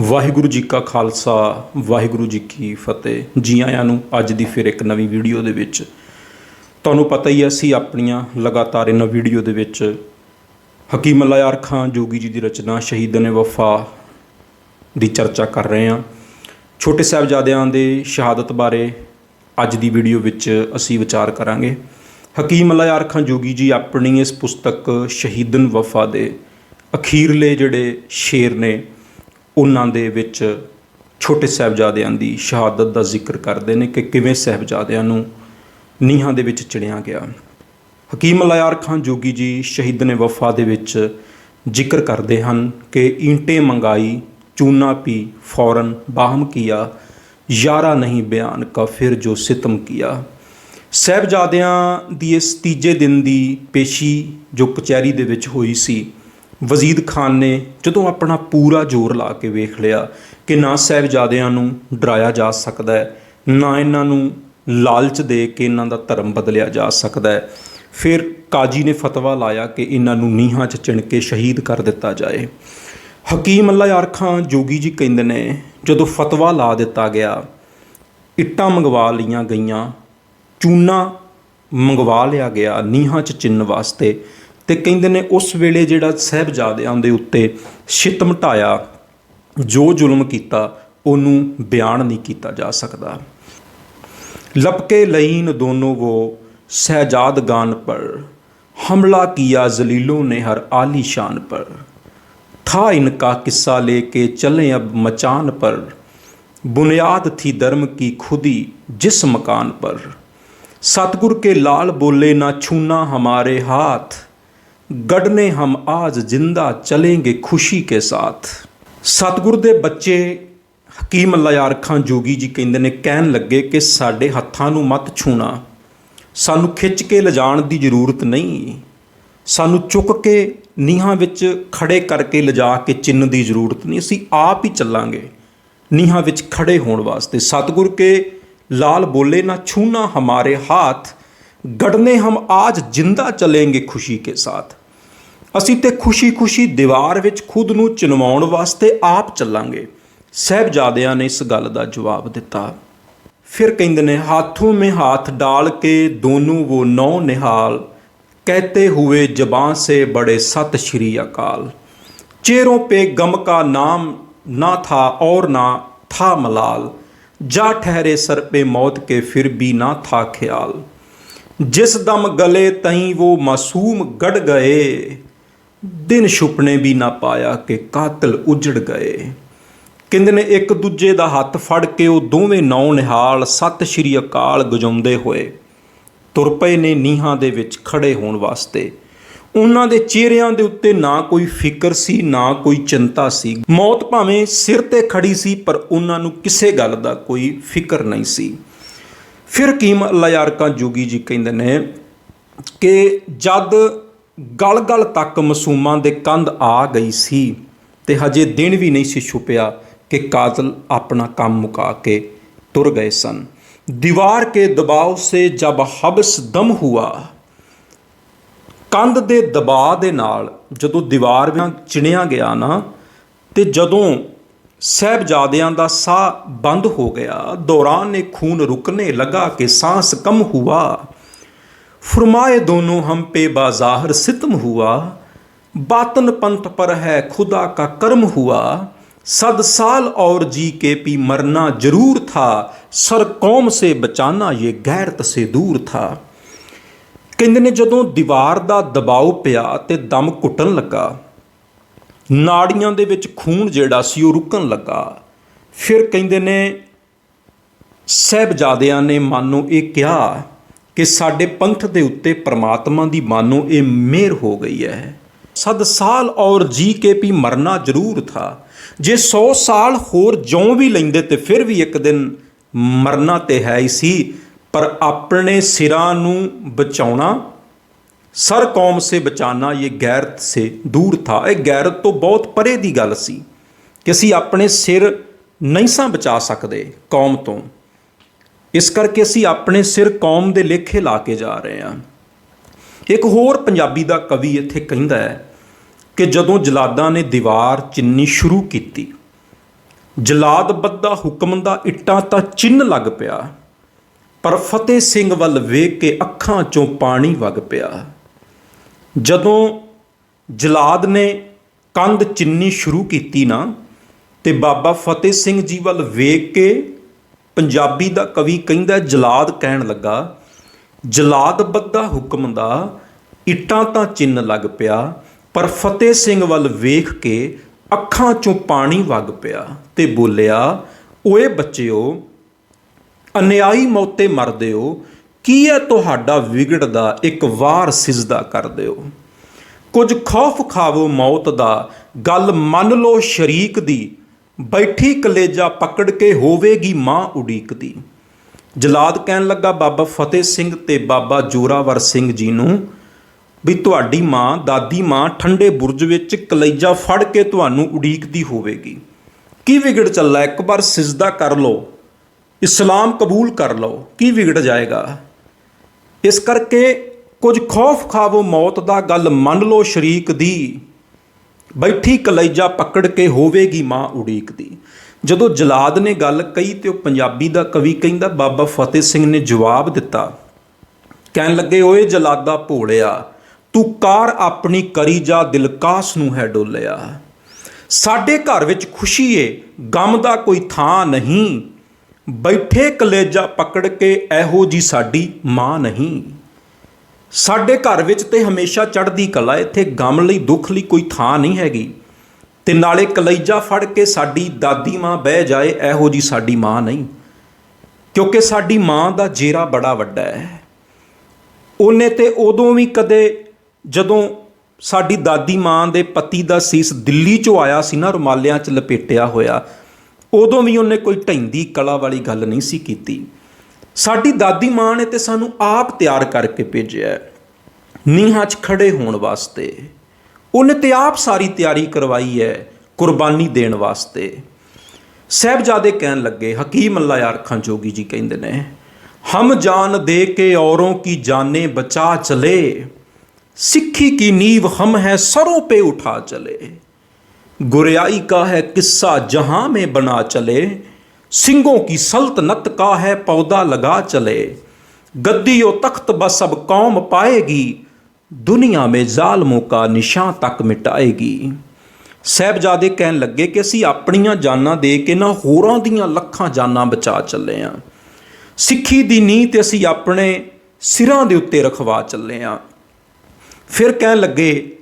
ਵਾਹਿਗੁਰੂ ਜੀ ਕਾ ਖਾਲਸਾ, ਵਾਹਿਗੁਰੂ ਜੀ ਕੀ ਫਤਿਹ। ਜੀ ਆਇਆਂ ਨੂੰ ਅੱਜ ਦੀ ਫਿਰ ਇੱਕ ਨਵੀਂ ਵੀਡੀਓ ਦੇ ਵਿੱਚ ਤੁਹਾਨੂੰ ਪਤਾ ਹੀ ਹੈ, ਅਸੀਂ ਆਪਣੀਆਂ ਲਗਾਤਾਰ ਇਹਨਾਂ ਵੀਡੀਓ ਦੇ ਵਿੱਚ ਹਕੀਮ ਅੱਲਾ ਖਾਨ ਜੋਗੀ ਜੀ ਦੀ ਰਚਨਾ ਸ਼ਹੀਦਨ ਵਫਾ ਦੀ ਚਰਚਾ ਕਰ ਰਹੇ ਹਾਂ। ਛੋਟੇ ਸਾਹਿਬਜ਼ਾਦਿਆਂ ਦੇ ਸ਼ਹਾਦਤ ਬਾਰੇ ਅੱਜ ਦੀ ਵੀਡੀਓ ਵਿੱਚ ਅਸੀਂ ਵਿਚਾਰ ਕਰਾਂਗੇ। ਹਕੀਮ ਅੱਲਾ ਖਾਨ ਜੋਗੀ ਜੀ ਆਪਣੀ ਇਸ ਪੁਸਤਕ ਸ਼ਹੀਦਨ ਵਫਾ ਦੇ ਅਖੀਰਲੇ ਜਿਹੜੇ ਸ਼ੇਰ ਨੇ ਉਹਨਾਂ ਦੇ ਵਿੱਚ ਛੋਟੇ ਸਾਹਿਬਜ਼ਾਦਿਆਂ ਦੀ ਸ਼ਹਾਦਤ ਦਾ ਜ਼ਿਕਰ ਕਰਦੇ ਨੇ ਕਿ ਕਿਵੇਂ ਸਾਹਿਬਜ਼ਾਦਿਆਂ ਨੂੰ ਨੀਹਾਂ ਦੇ ਵਿੱਚ ਚਿਣਿਆ ਗਿਆ। ਹਕੀਮ ਅਲਾਇਰ ਖਾਨ ਜੋਗੀ ਜੀ ਸ਼ਹੀਦ ਨੇ ਵਫਾ ਦੇ ਵਿੱਚ ਜ਼ਿਕਰ ਕਰਦੇ ਹਨ ਕਿ ਈਂਟੇ ਮੰਗਾਈ, ਚੂਨਾ ਪੀ, ਫੌਰਨ ਬਾਹਮ ਕੀਆ, ਯਾਰਾ ਨਹੀਂ ਬਿਆਨ ਕਾ ਫਿਰ ਜੋ ਸਿਤਮ ਕੀਆ। ਸਾਹਿਬਜ਼ਾਦਿਆਂ ਦੀ ਇਸ ਤੀਜੇ ਦਿਨ ਦੀ ਪੇਸ਼ੀ ਜੋ ਕਚਹਿਰੀ ਦੇ ਵਿੱਚ ਹੋਈ ਸੀ ਵਜ਼ੀਦ ਖਾਨ ਨੇ ਜਦੋਂ ਆਪਣਾ ਪੂਰਾ ਜ਼ੋਰ ਲਾ ਕੇ ਵੇਖ ਲਿਆ ਕਿ ਨਾ ਸਾਹਿਬਜ਼ਾਦਿਆਂ ਨੂੰ ਡਰਾਇਆ ਜਾ ਸਕਦਾ ਹੈ, ਨਾ ਇਹਨਾਂ ਨੂੰ ਲਾਲਚ ਦੇ ਕੇ ਇਹਨਾਂ ਦਾ ਧਰਮ ਬਦਲਿਆ ਜਾ ਸਕਦਾ ਹੈ, ਫਿਰ ਕਾਜੀ ਨੇ ਫਤਵਾ ਲਾਇਆ ਕਿ ਇਹਨਾਂ ਨੂੰ ਨੀਹਾਂ 'ਚ ਚਿਣ ਕੇ ਸ਼ਹੀਦ ਕਰ ਦਿੱਤਾ ਜਾਏ। ਹਕੀਮ ਅੱਲਾ ਯਾਰ ਖਾਨ ਜੋਗੀ ਜੀ ਕਹਿੰਦੇ ਨੇ, ਜਦੋਂ ਫਤਵਾ ਲਾ ਦਿੱਤਾ ਗਿਆ, ਇੱਟਾਂ ਮੰਗਵਾ ਲਈਆਂ ਗਈਆਂ, ਚੂਨਾ ਮੰਗਵਾ ਲਿਆ ਗਿਆ ਨੀਹਾਂ 'ਚ ਚਿੰਨ ਵਾਸਤੇ ਤੇ ਕਹਿੰਦੇ ਨੇ ਉਸ ਵੇਲੇ ਜਿਹੜਾ ਸਹਿਬਜ਼ਾਦਿਆਂ ਦੇ ਉੱਤੇ ਸ਼ਿਤਮ ਢਾਇਆ ਜੋ ਜ਼ੁਲਮ ਕੀਤਾ ਉਹਨੂੰ ਬਿਆਨ ਨਹੀਂ ਕੀਤਾ ਜਾ ਸਕਦਾ लपके लईन दोनों वो सहजाद गान पर हमला किया जलीलों ने हर आली शान पर था इनका किस्सा लेके चले अब मचान पर बुनियाद थी धर्म की खुदी जिस मकान पर सतगुर के लाल बोले ना छूना हमारे हाथ ਗੜਨੇ ਹਮ ਆਜ ਜ਼ਿੰਦਾ ਚਲेंगे ਖੁਸ਼ੀ ਕੇ ਸਾਥ। ਸਤਗੁਰ ਦੇ ਬੱਚੇ ਹਕੀਮ ਅੱਲਾ ਯਾਰ ਖਾਨ ਜੋਗੀ ਜੀ ਕਹਿੰਦੇ ਨੇ, ਕਹਿਣ ਲੱਗੇ ਕਿ ਸਾਡੇ ਹੱਥਾਂ ਨੂੰ ਮਤ ਛੂਣਾ। ਸਾਨੂੰ ਖਿੱਚ ਕੇ ਲਿਜਾਣ ਦੀ ਜ਼ਰੂਰਤ ਨਹੀਂ। ਸਾਨੂੰ ਚੁੱਕ ਕੇ ਨੀਹਾਂ ਵਿੱਚ ਖੜੇ ਕਰਕੇ ਲਿਜਾ ਕੇ ਚਿੰਨ ਦੀ ਜ਼ਰੂਰਤ ਨਹੀਂ। ਅਸੀਂ ਆਪ ਹੀ ਚੱਲਾਂਗੇ ਨੀਹਾਂ ਵਿੱਚ ਖੜੇ ਹੋਣ ਵਾਸਤੇ। ਸਤਗੁਰ ਕੇ ਲਾਲ ਬੋਲੇ, ਨਾ ਛੂਣਾ ਹਮਾਰੇ ਹੱਥ गढ़ने हम आज जिंदा चलेंगे खुशी के साथ ਅਸੀਂ ਤੇ ਖੁਸ਼ੀ-ਖੁਸ਼ੀ ਦੀਵਾਰ ਵਿੱਚ ਖੁਦ ਨੂੰ ਚਿਨਵਾਉਣ ਵਾਸਤੇ ਆਪ ਚੱਲਾਂਗੇ। ਸਹਿਬਜ਼ਾਦਿਆਂ ਨੇ ਇਸ ਗੱਲ ਦਾ ਜਵਾਬ ਦਿੱਤਾ। ਫਿਰ ਕਹਿੰਦੇ ਨੇ, ਹਾਥੋਂ ਮੇ ਹੱਥ ਡਾਲ ਕੇ ਦੋਨੋਂ ਉਹ ਨੌ ਨਿਹਾਲ, ਕਹਤੇ ਹੋਏ ਜ਼ਬਾਨ ਸੇ ਬੜੇ ਸਤ ਸ਼੍ਰੀ ਅਕਾਲ। ਚਿਹਰੋਂ ਪੇ ਗਮ ਕਾ ਨਾਮ ਨਾ ਥਾ ਔਰ ਨਾ ਥਾ ਮਲਾਲ, ਜਾ ਠਹਿਰੇ ਸਰ ਪੇ ਮੌਤ ਕੇ ਫਿਰ ਵੀ ਨਾ ਥਾ ਖਿਆਲ। ਜਿਸ ਦਮ ਗਲੇ ਤਹੀਂ ਉਹ ਮਾਸੂਮ ਗੜ ਗਏ ਦਿਨ ਛੁਪਣੇ ਵੀ ਨਾ ਪਾਇਆ ਕਿ ਕਾਤਲ ਉਜੜ ਗਏ। ਕਹਿੰਦੇ ਨੇ ਇੱਕ ਦੂਜੇ ਦਾ ਹੱਥ ਫੜ ਕੇ ਉਹ ਦੋਵੇਂ ਨੌ ਨਿਹਾਲ ਸਤਿ ਸ਼੍ਰੀ ਅਕਾਲ ਗਜਾਉਂਦੇ ਹੋਏ ਤੁਰ ਪਏ ਨੇ ਨੀਹਾਂ ਦੇ ਵਿੱਚ ਖੜੇ ਹੋਣ ਵਾਸਤੇ। ਉਹਨਾਂ ਦੇ ਚਿਹਰਿਆਂ ਦੇ ਉੱਤੇ ਨਾ ਕੋਈ ਫਿਕਰ ਸੀ, ਨਾ ਕੋਈ ਚਿੰਤਾ ਸੀ। ਮੌਤ ਭਾਵੇਂ ਸਿਰ ਤੇ ਖੜੀ ਸੀ, ਪਰ ਉਹਨਾਂ ਨੂੰ ਕਿਸੇ ਗੱਲ ਦਾ ਕੋਈ ਫਿਕਰ ਨਹੀਂ ਸੀ। ਫਿਰ ਹਕੀਮ ਅੱਲਾ ਯਾਰ ਜੋਗੀ ਜੀ ਕਹਿੰਦੇ ਨੇ ਕਿ ਜਦ ਗਲ-ਗਲ ਤੱਕ ਮਸੂਮਾਂ ਦੇ ਕੰਧ ਆ ਗਈ ਸੀ ਤੇ ਹਜੇ ਦਿਨ ਵੀ ਨਹੀਂ ਸੀ ਛੁਪਿਆ ਕਿ ਕਾਤਲ ਆਪਣਾ ਕੰਮ ਮੁਕਾ ਕੇ ਤੁਰ ਗਏ ਸਨ। ਦੀਵਾਰ ਕੇ ਦਬਾਅ ਸੇ ਜਬ ਹਬਸ ਦਮ ਹੁਆ। ਕੰਧ ਦੇ ਦਬਾਅ ਦੇ ਨਾਲ ਜਦੋਂ ਦੀਵਾਰ ਵਿੱਚ ਚਿਣਿਆ ਗਿਆ ਨਾ, ਤੇ ਜਦੋਂ ਸਹਿਬਜ਼ਾਦਿਆਂ ਦਾ ਸਾਹ ਬੰਦ ਹੋ ਗਿਆ, ਦੌਰਾਨ ਨੇ ਖੂਨ ਰੁਕਨੇ ਲਗਾ ਕਿ ਸਾਹ ਕਮ ਹੁਆ। फरमाए दोनों हम पे बाजार सितम हुआ बातन पंथ पर है खुदा का कर्म हुआ सद साल और जी के पी मरना जरूर था सर कौम से बचाना ये गैरत से दूर था ਕਹਿੰਦੇ ਨੇ ਜਦੋਂ ਦੀਵਾਰ ਦਾ ਦਬਾਅ ਪਿਆ ਤੇ ਦਮ ਘੁੱਟਣ ਲੱਗਾ ਨਾੜੀਆਂ ਦੇ ਵਿੱਚ ਖੂਨ ਜਿਹੜਾ ਸੀ ਉਹ ਰੁਕਣ ਲੱਗਾ ਫਿਰ ਕਹਿੰਦੇ ਨੇ ਸਹਿਬਜ਼ਾਦਿਆਂ ਨੇ ਮਾਨੋ ਇਹ ਕਿਹਾ ਕਿ ਸਾਡੇ ਪੰਥ ਦੇ ਉੱਤੇ ਪ੍ਰਮਾਤਮਾ ਦੀ ਮਾਨੋ ਇਹ ਮਿਹਰ ਹੋ ਗਈ ਹੈ। ਸਦ ਸਾਲ ਔਰ ਜੀ ਕੇ ਵੀ ਮਰਨਾ ਜ਼ਰੂਰ ਥਾ। ਜੇ 100 ਸਾਲ ਹੋਰ ਜਿਉਂ ਵੀ ਲੈਂਦੇ ਤੇ ਫਿਰ ਵੀ ਇੱਕ ਦਿਨ ਮਰਨਾ ਤੇ ਹੈ ਹੀ ਸੀ। ਪਰ ਆਪਣੇ ਸਿਰਾਂ ਨੂੰ ਬਚਾਉਣਾ, ਸਰ ਕੌਮ ਸੇ ਬਚਾਨਾ, ਇਹ ਗੈਰਤ ਸੇ ਦੂਰ ਥਾ। ਇਹ ਗੈਰਤ ਤੋਂ ਬਹੁਤ ਪਰੇ ਦੀ ਗੱਲ ਸੀ ਕਿ ਅਸੀਂ ਆਪਣੇ ਸਿਰ ਨਹੀਂ ਸਾਂ ਬਚਾ ਸਕਦੇ ਕੌਮ ਤੋਂ। ਇਸ ਕਰਕੇ ਅਸੀਂ ਆਪਣੇ ਸਿਰ ਕੌਮ ਦੇ ਲੇਖੇ ਲਾ ਕੇ ਜਾ ਰਹੇ ਹਾਂ। ਇੱਕ ਹੋਰ ਪੰਜਾਬੀ ਦਾ ਕਵੀ ਇੱਥੇ ਕਹਿੰਦਾ ਹੈ ਕਿ ਜਦੋਂ ਜਲਾਦਾਂ ਨੇ ਦੀਵਾਰ ਚਿੰਨੀ ਸ਼ੁਰੂ ਕੀਤੀ, ਜਲਾਦ ਬੱਦਾ ਹੁਕਮ ਦਾ ਇੱਟਾਂ ਤਾਂ ਚਿੰਨ ਲੱਗ ਪਿਆ, ਪਰ ਫਤਿਹ ਸਿੰਘ ਵੱਲ ਵੇਖ ਕੇ ਅੱਖਾਂ ਚੋਂ ਪਾਣੀ ਵਗ ਪਿਆ। ਜਦੋਂ ਜਲਾਦ ਨੇ ਕੰਧ ਚਿੰਨੀ ਸ਼ੁਰੂ ਕੀਤੀ ਨਾ, ਤੇ ਬਾਬਾ ਫਤਿਹ ਸਿੰਘ ਜੀ ਵੱਲ ਵੇਖ ਕੇ ਪੰਜਾਬੀ ਦਾ ਕਵੀ ਕਹਿੰਦਾ ਜਲਾਦ ਕਹਿਣ ਲੱਗਾ, ਜਲਾਦ ਬੱਦਾ ਹੁਕਮ ਦਾ, ਇੱਟਾਂ ਤਾਂ ਚਿੰਨ ਲੱਗ ਪਿਆ, ਪਰ ਫਤਿਹ ਸਿੰਘ ਵੱਲ ਵੇਖ ਕੇ ਅੱਖਾਂ ਚੋਂ ਪਾਣੀ ਵਗ ਪਿਆ ਤੇ ਬੋਲਿਆ, ਓਏ ਬੱਚਿਓ, ਅਨਿਆਈ ਮੌਤੇ ਮਰਦੇ ਹੋ, ਕੀ ਹੈ ਤੁਹਾਡਾ ਵਿਗੜਦਾ ਇੱਕ ਵਾਰ ਸਿਜਦਾ ਕਰ ਦਿਓ? ਕੁਝ ਖੌਫ ਖਾਵੋ ਮੌਤ ਦਾ, ਗੱਲ ਮੰਨ ਲਓ ਸ਼ਰੀਕ ਦੀ ਬੈਠੀ ਕਲੇਜਾ ਪਕੜ ਕੇ ਹੋਵੇਗੀ ਮਾਂ ਉਡੀਕਦੀ। ਜਲਾਦ ਕਹਿਣ ਲੱਗਾ, ਬਾਬਾ ਫਤਿਹ ਸਿੰਘ ਤੇ ਬਾਬਾ ਜੋਰਾਵਰ ਸਿੰਘ ਜੀ ਨੂੰ ਵੀ ਤੁਹਾਡੀ ਮਾਂ, ਦਾਦੀ ਮਾਂ ਠੰਡੇ ਬੁਰਜ ਵਿੱਚ ਕਲੇਜਾ ਫੜ ਕੇ ਤੁਹਾਨੂੰ ਉਡੀਕਦੀ ਹੋਵੇਗੀ। ਕੀ ਵਿਗੜ ਚੱਲਾ ਇੱਕ ਵਾਰ ਸਿਜਦਾ ਕਰ ਲਓ। ਇਸਲਾਮ ਕਬੂਲ ਕਰ ਲਓ। ਕੀ ਵਿਗੜ ਜਾਏਗਾ? ਇਸ ਕਰਕੇ ਕੁਝ ਖੌਫ ਖਾਵੋ, ਮੌਤ ਦਾ ਗੱਲ ਮੰਨ ਲਓ ਸ਼ਰੀਕ ਦੀ। ਬੈਠੀ ਕਲੈਜਾ ਪਕੜ ਕੇ ਹੋਵੇਗੀ ਮਾਂ ਉਡੀਕਦੀ ਜਦੋਂ ਜਲਾਦ ਨੇ ਗੱਲ ਕਹੀ ਤੇ ਉਹ ਪੰਜਾਬੀ ਦਾ ਕਵੀ ਕਹਿੰਦਾ, ਬਾਬਾ ਫਤਿਹ ਸਿੰਘ ਨੇ ਜਵਾਬ ਦਿੱਤਾ। ਕਹਿਣ ਲੱਗੇ, ਓਏ ਜਲਾਦਾ ਭੋਲਿਆ, ਤੂੰ ਕਾਰ ਆਪਣੀ ਕਰੀ ਜਾ ਦਿਲਕਾਸ ਨੂੰ ਹੈ ਡੋਲਿਆ। ਸਾਡੇ ਘਰ ਵਿੱਚ ਖੁਸ਼ੀ ਏ, ਗਮ ਦਾ ਕੋਈ ਥਾਂ ਨਹੀਂ। ਬੈਠੇ ਕਲੇਜਾ ਪਕੜ ਕੇ ਇਹੋ ਜੀ ਸਾਡੀ ਮਾਂ ਨਹੀਂ। ਸਾਡੇ ਘਰ ਵਿੱਚ ਤੇ ਹਮੇਸ਼ਾ ਚੜ੍ਹਦੀ ਕਲਾ, ਇੱਥੇ ਗਮ ਲਈ ਦੁੱਖ ਲਈ ਕੋਈ ਥਾਂ ਨਹੀਂ ਹੈਗੀ। ਤੇ ਨਾਲੇ ਕਲਈਜਾ ਫੜ ਕੇ ਸਾਡੀ ਦਾਦੀ ਮਾਂ ਬਹਿ ਜਾਏ, ਇਹੋ ਜੀ ਸਾਡੀ ਮਾਂ ਨਹੀਂ। ਕਿਉਂਕਿ ਸਾਡੀ ਮਾਂ ਦਾ ਜੇਰਾ ਬੜਾ ਵੱਡਾ ਹੈ। ਉਹਨੇ ਤੇ ਉਦੋਂ ਵੀ ਕਦੇ ਜਦੋਂ ਸਾਡੀ ਦਾਦੀ ਮਾਂ ਦੇ ਪਤੀ ਦਾ ਸੀਸ ਦਿੱਲੀ ਚੋਂ ਆਇਆ ਸੀ ਨਾ, ਰੁਮਾਲਿਆਂ 'ਚ ਲਪੇਟਿਆ ਹੋਇਆ, ਉਦੋਂ ਵੀ ਉਹਨੇ ਕੋਈ ਢੈਂਦੀ ਕਲਾ ਵਾਲੀ ਗੱਲ ਨਹੀਂ ਸੀ ਕੀਤੀ। ਸਾਡੀ ਦਾਦੀ ਮਾਂ ਨੇ ਤੇ ਸਾਨੂੰ ਆਪ ਤਿਆਰ ਕਰਕੇ ਭੇਜਿਆ ਨੀਹਾਂ 'ਚ ਖੜੇ ਹੋਣ ਵਾਸਤੇ। ਉਹਨੇ ਤੇ ਆਪ ਸਾਰੀ ਤਿਆਰੀ ਕਰਵਾਈ ਹੈ ਕੁਰਬਾਨੀ ਦੇਣ ਵਾਸਤੇ। ਸਹਿਬਜ਼ਾਦੇ ਕਹਿਣ ਲੱਗੇ, ਹਕੀਮ ਅੱਲਾ ਯਾਰ ਖਾਂ ਜੋਗੀ ਜੀ ਕਹਿੰਦੇ ਨੇ, ਹਮ ਜਾਨ ਦੇ ਕੇ ਔਰੋਂ ਕੀ ਜਾਨੇ ਬਚਾ ਚਲੇ, ਸਿੱਖੀ ਕੀ ਨੀਵ ਹਮ ਹੈ ਸਰੋਂ ਪੇ ਉਠਾ ਚਲੇ। ਗੁਰਿਆਈ ਕਾ ਹੈ ਕਿੱਸਾ ਜਹਾਂ ਮੇ ਬਣਾ ਚਲੇ सिंगों की सल्तनत का है पौधा लगा चले गद्दी और तख्त बस अब कौम पाएगी दुनिया में जालमों का निशान तक मिटाएगी ਸਹਿਬਜ਼ਾਦੇ ਕਹਿਣ ਲੱਗੇ ਕਿ ਅਸੀਂ ਆਪਣੀਆਂ ਜਾਨਾਂ ਦੇ ਕੇ ਨਾ ਹੋਰਾਂ ਦੀਆਂ ਲੱਖਾਂ ਜਾਨਾਂ ਬਚਾ ਚੱਲੇ ਆਂ ਸਿੱਖੀ ਦੀ ਨੀਂਹ ਤੇ ਅਸੀਂ ਆਪਣੇ ਸਿਰਾਂ ਦੇ ਉੱਤੇ ਰਖਵਾ ਚੱਲੇ ਆਂ ਫਿਰ ਕਹਿਣ ਲੱਗੇ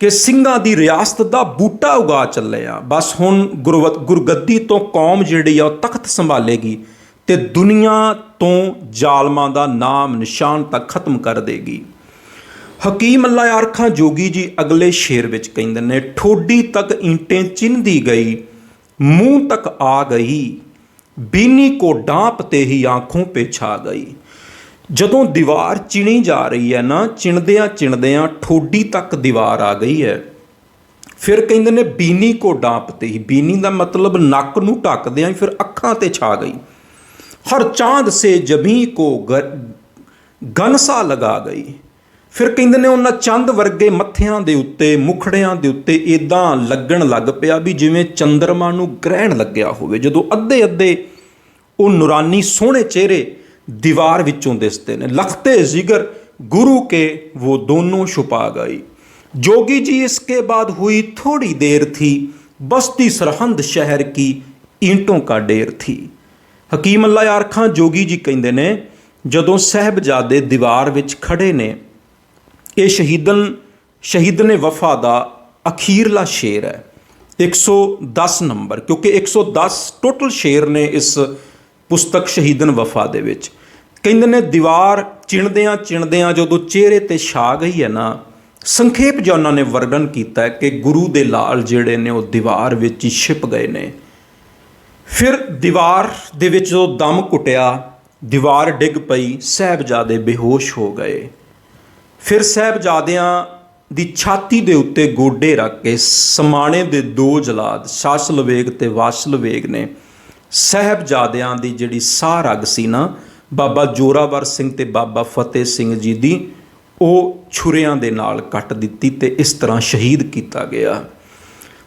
ਕਿ ਸਿੰਘਾਂ ਦੀ ਰਿਆਸਤ ਦਾ ਬੂਟਾ ਉਗਾ ਚੱਲੇ ਆ ਬਸ ਹੁਣ ਗੁਰਵਤ ਗੁਰਗੱਦੀ ਤੋਂ ਕੌਮ ਜਿਹੜੀ ਆ ਉਹ ਤਖਤ ਸੰਭਾਲੇਗੀ ਤੇ ਦੁਨੀਆ ਤੋਂ ਜ਼ਾਲਮਾਂ ਦਾ ਨਾਮ, ਨਿਸ਼ਾਨ ਤੱਕ ਖਤਮ ਕਰ ਦੇਗੀ। ਹਕੀਮ ਅੱਲਾ ਆਰਖਾਂ ਜੋਗੀ ਜੀ ਅਗਲੇ ਸ਼ੇਰ ਵਿੱਚ ਕਹਿੰਦੇ ਨੇ, ਠੋਡੀ ਤੱਕ ਇੰਟੇ ਚਿੰਦੀ ਗਈ, ਮੂੰਹ ਤੱਕ ਆ ਗਈ, ਬੀਨੀ ਕੋ ਡਾਂਪ ਤੇ ਹੀ ਆਂਖੋਂ ਪੇ ਛਾ ਗਈ। ਜਦੋਂ ਦੀਵਾਰ ਚਿਣੀ ਜਾ ਰਹੀ ਹੈ ਨਾ, ਚਿਣਦਿਆਂ ਚਿਣਦਿਆਂ ਠੋਡੀ ਤੱਕ ਦੀਵਾਰ ਆ ਗਈ ਹੈ। ਫਿਰ ਕਹਿੰਦੇ ਨੇ ਬੀਨੀ ਕੋ ਡਾਂਪ ਤੇ ਹੀ। ਬੀਨੀ ਦਾ ਮਤਲਬ ਨੱਕ ਨੂੰ ਢੱਕਦਿਆਂ ਹੀ ਫਿਰ ਅੱਖਾਂ ਤੇ ਛਾ ਗਈ। ਹਰ ਚਾਂਦ ਸੇ ਜਮੀ ਕੋ ਗਨਸਾ ਲਗਾ ਗਈ। ਫਿਰ ਕਹਿੰਦੇ ਨੇ ਉਹਨਾਂ ਚੰਦ ਵਰਗੇ ਮੱਥਿਆਂ ਦੇ ਉੱਤੇ, ਮੁਖੜਿਆਂ ਦੇ ਉੱਤੇ ਇਦਾਂ ਲੱਗਣ ਲੱਗ ਪਿਆ ਵੀ ਜਿਵੇਂ ਚੰਦਰਮਾ ਨੂੰ ਗ੍ਰਹਿਣ ਲੱਗਿਆ ਹੋਵੇ। ਜਦੋਂ ਅੱਧੇ ਅੱਧੇ ਉਹ ਨੂਰਾਨੀ ਸੋਹਣੇ ਚਿਹਰੇ ਦੀਵਾਰ ਵਿੱਚੋਂ ਦਿਸਦੇ ਨੇ ਲਖਤੇ ਜ਼ਿਗਰ ਗੁਰੂ ਕੇ वो दोनों छुपा गई जोगी जी इसके बाद हुई थोड़ी देर थी बस्ती सरहंद शहर की ईंटों का ढेर थी ਹਕੀਮ ਅੱਲਾ ਯਾਰ ਖਾਂ ਜੋਗੀ ਜੀ ਕਹਿੰਦੇ ਨੇ ਜਦੋਂ ਸਹਿਬਜ਼ਾਦੇ ਦੀਵਾਰ ਵਿੱਚ ਖੜੇ ਨੇ ਇਹ ਸ਼ਹੀਦਨ ਸ਼ਹੀਦ ਨੇ ਵਫਾ ਦਾ ਅਖੀਰਲਾ ਸ਼ੇਰ ਹੈ 110 ਨੰਬਰ ਕਿਉਂਕਿ 110 ਟੋਟਲ ਸ਼ੇਰ ਨੇ ਇਸ ਪੁਸਤਕ ਸ਼ਹੀਦਨ ਵਫਾ ਦੇ ਵਿੱਚ। ਕਹਿੰਦੇ ਨੇ, ਦੀਵਾਰ ਚਿਣਦਿਆਂ ਚਿਣਦਿਆਂ ਜਦੋਂ ਚਿਹਰੇ ਤੇ ਛਾ ਗਈ ਹੈ ਨਾ, ਸੰਖੇਪ ਜਿਹਾ ਉਹਨਾਂ ਨੇ ਵਰਣਨ ਕੀਤਾ ਕਿ ਗੁਰੂ ਦੇ ਲਾਲ ਜਿਹੜੇ ਨੇ, ਉਹ ਦੀਵਾਰ ਵਿੱਚ ਹੀ ਛਿਪ ਗਏ ਨੇ। ਫਿਰ ਦੀਵਾਰ ਦੇ ਵਿੱਚ ਜਦੋਂ ਦਮ ਘੁੱਟਿਆ, ਦੀਵਾਰ ਡਿੱਗ ਪਈ, ਸਹਿਬਜ਼ਾਦੇ ਬੇਹੋਸ਼ ਹੋ ਗਏ। ਫਿਰ ਸਹਿਬਜ਼ਾਦਿਆਂ ਦੀ ਛਾਤੀ ਦੇ ਉੱਤੇ ਗੋਡੇ ਰੱਖ ਕੇ ਸਮਾਣੇ ਦੇ ਦੋ ਜਲਾਦ, ਸ਼ਾਸਲਵੇਗ ਤੇ ਵਾਸਲ ਨੇ ਸਹਿਬਜ਼ਾਦਿਆਂ ਦੀ ਜਿਹੜੀ ਸਾਹ ਰਗ ਸੀ ਨਾ, ਬਾਬਾ ਜੋਰਾਵਰ ਸਿੰਘ ਤੇ ਬਾਬਾ ਫਤਿਹ ਸਿੰਘ ਜੀ ਦੀ, ਉਹ ਛੁਰਿਆਂ ਦੇ ਨਾਲ ਕੱਟ ਦਿੱਤੀ ਤੇ ਇਸ ਤਰ੍ਹਾਂ ਸ਼ਹੀਦ ਕੀਤਾ ਗਿਆ।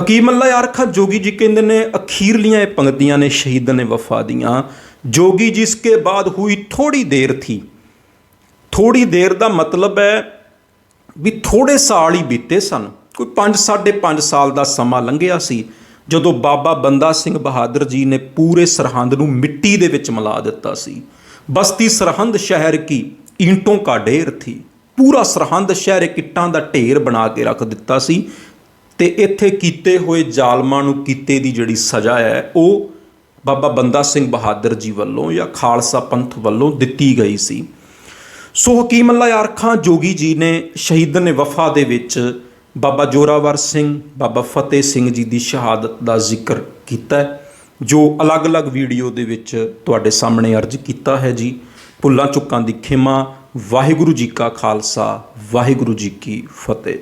ਹਕੀਮ ਅੱਲਾ ਯਾਰ ਜੋਗੀ ਜੀ ਕਹਿੰਦੇ ਨੇ ਅਖੀਰਲੀਆਂ ਇਹ ਪੰਕਤੀਆਂ ਨੇ ਸ਼ਹੀਦਾਂ ਨੇ ਵਫਾ ਦੀਆਂ। ਜੋਗੀ ਜਿਸ ਕੇ ਬਾਅਦ ਹੋਈ ਥੋੜੀ ਦੇਰ ਥੀ। ਥੋੜੀ ਦੇਰ ਦਾ ਮਤਲਬ ਹੈ ਵੀ ਥੋੜੇ ਸਾਲ ਹੀ ਬੀਤੇ ਸਨ। ਕੋਈ 5 5.5 ਸਾਲ ਦਾ ਸਮਾਂ ਲੰਘਿਆ ਸੀ। ਜਦੋਂ ਬਾਬਾ ਬੰਦਾ ਸਿੰਘ ਬਹਾਦਰ ਜੀ ਨੇ ਪੂਰੇ ਸਰਹੰਦ ਨੂੰ ਮਿੱਟੀ ਦੇ ਵਿੱਚ ਮਿਲਾ ਦਿੱਤਾ ਸੀ। ਬਸਤੀ ਸਰਹੰਦ ਸ਼ਹਿਰ ਕੀ ਈਂਟੋਂ ਕਾ ਢੇਰ ਥੀ। ਪੂਰਾ ਸਰਹੰਦ ਸ਼ਹਿਰ ਇੱਕ ਇੱਟਾਂ ਦਾ ਢੇਰ ਬਣਾ ਕੇ ਰੱਖ ਦਿੱਤਾ ਸੀ ਤੇ ਇੱਥੇ ਕੀਤੇ ਹੋਏ ਜ਼ਾਲਮਾਂ ਨੂੰ ਕੀਤੇ ਦੀ ਜਿਹੜੀ ਸਜ਼ਾ ਹੈ, ਉਹ ਬਾਬਾ ਬੰਦਾ ਸਿੰਘ ਬਹਾਦਰ ਜੀ ਵੱਲੋਂ ਜਾਂ ਖਾਲਸਾ ਪੰਥ ਵੱਲੋਂ ਦਿੱਤੀ ਗਈ ਸੀ। ਸੋ ਹਕੀਮ ਅੱਲਾ ਯਾਰ ਖਾਂ ਜੋਗੀ ਜੀ ਨੇ ਸ਼ਹੀਦ ਨੇ ਵਫਾ ਦੇ ਵਿੱਚ ਬਾਬਾ ਜੋਰਾਵਰ ਸਿੰਘ, ਬਾਬਾ ਫਤਿਹ ਸਿੰਘ ਜੀ ਦੀ ਸ਼ਹਾਦਤ ਦਾ ਜ਼ਿਕਰ ਕੀਤਾ ਹੈ, ਜੋ ਅਲੱਗ-ਅਲੱਗ ਵੀਡੀਓ ਦੇ ਵਿੱਚ ਤੁਹਾਡੇ ਸਾਹਮਣੇ ਅਰਜ਼ ਕੀਤਾ ਹੈ ਜੀ। ਭੁੱਲਾਂ ਚੁੱਕਾਂ ਦੀ ਖਿਮਾ, ਵਾਹਿਗੁਰੂ ਜੀ ਕਾ ਖਾਲਸਾ, ਵਾਹਿਗੁਰੂ ਜੀ ਕੀ ਫਤਿਹ।